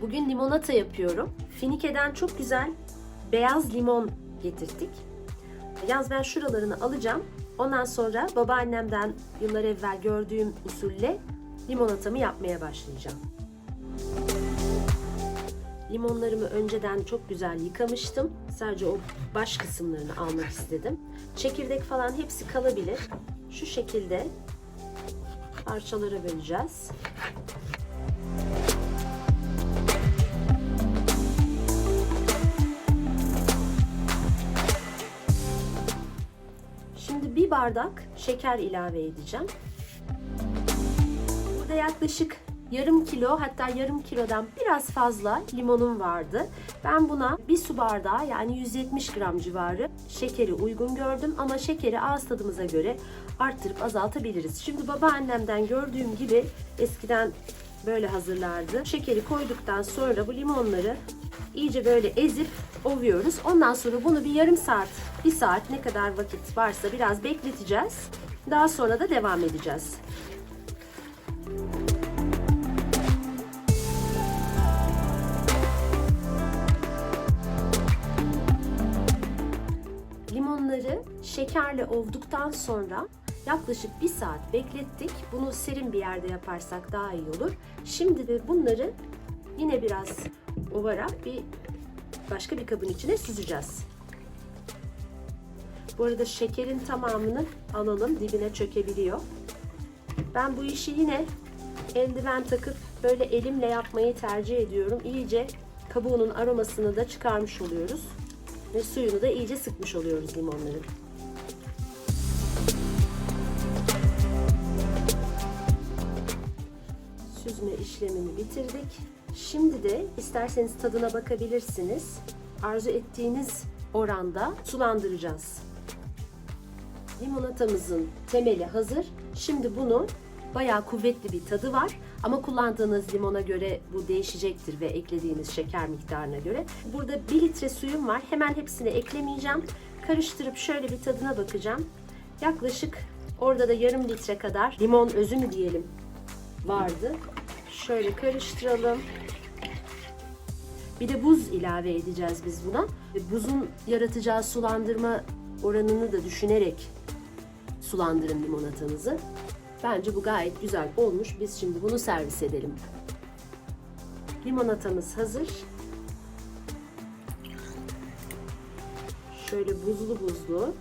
Bugün limonata yapıyorum. Finike'den çok güzel beyaz limon getirdik. Yalnız ben şuralarını alacağım. Ondan sonra babaannemden yıllar evvel gördüğüm usulle limonatamı yapmaya başlayacağım. Limonlarımı önceden çok güzel yıkamıştım. Sadece o baş kısımlarını almak istedim. Çekirdek falan hepsi kalabilir. Şu şekilde parçalara böleceğiz. Bir bardak şeker ilave edeceğim. Burada yaklaşık yarım kilo hatta yarım kilodan biraz fazla limonum vardı. Ben buna bir su bardağı yani 170 gram civarı şekeri uygun gördüm ama şekeri ağız tadımıza göre arttırıp azaltabiliriz. Şimdi babaannemden gördüğüm gibi eskiden böyle hazırlardı. Şekeri koyduktan sonra bu limonları iyice böyle ezip ovuyoruz. Ondan sonra bunu bir yarım saat, bir saat ne kadar vakit varsa biraz bekleteceğiz. Daha sonra da devam edeceğiz. Limonları şekerle ovduktan sonra yaklaşık bir saat beklettik. Bunu serin bir yerde yaparsak daha iyi olur. Şimdi de bunları yine biraz ovarak bir başka bir kabın içine süzeceğiz. Bu arada şekerin tamamını alalım dibine çökebiliyor. Ben bu işi yine eldiven takıp böyle elimle yapmayı tercih ediyorum. İyice kabuğunun aromasını da çıkarmış oluyoruz. Ve suyunu da iyice sıkmış oluyoruz limonların. Süzme işlemini bitirdik. Şimdi de isterseniz tadına bakabilirsiniz. Arzu ettiğiniz oranda sulandıracağız. Limonatamızın temeli hazır. Şimdi bunu bayağı kuvvetli bir tadı var. Ama kullandığınız limona göre bu değişecektir ve eklediğiniz şeker miktarına göre. Burada 1 litre suyum var. Hemen hepsini eklemeyeceğim. Karıştırıp şöyle bir tadına bakacağım. Yaklaşık orada da yarım litre kadar limon özü mü diyelim vardı. Şöyle karıştıralım. Bir de buz ilave edeceğiz biz buna. Buzun yaratacağı sulandırma oranını da düşünerek sulandırın limonatanızı. Bence bu gayet güzel olmuş. Biz şimdi bunu servis edelim. Limonatamız hazır. Şöyle buzlu buzlu.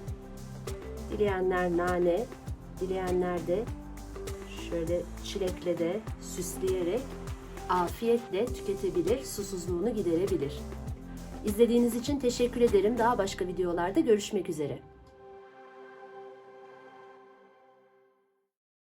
Dileyenler nane, dileyenler de şöyle çilekle de süsleyerek afiyetle tüketebilir, susuzluğunu giderebilir. İzlediğiniz için teşekkür ederim. Daha başka videolarda görüşmek üzere.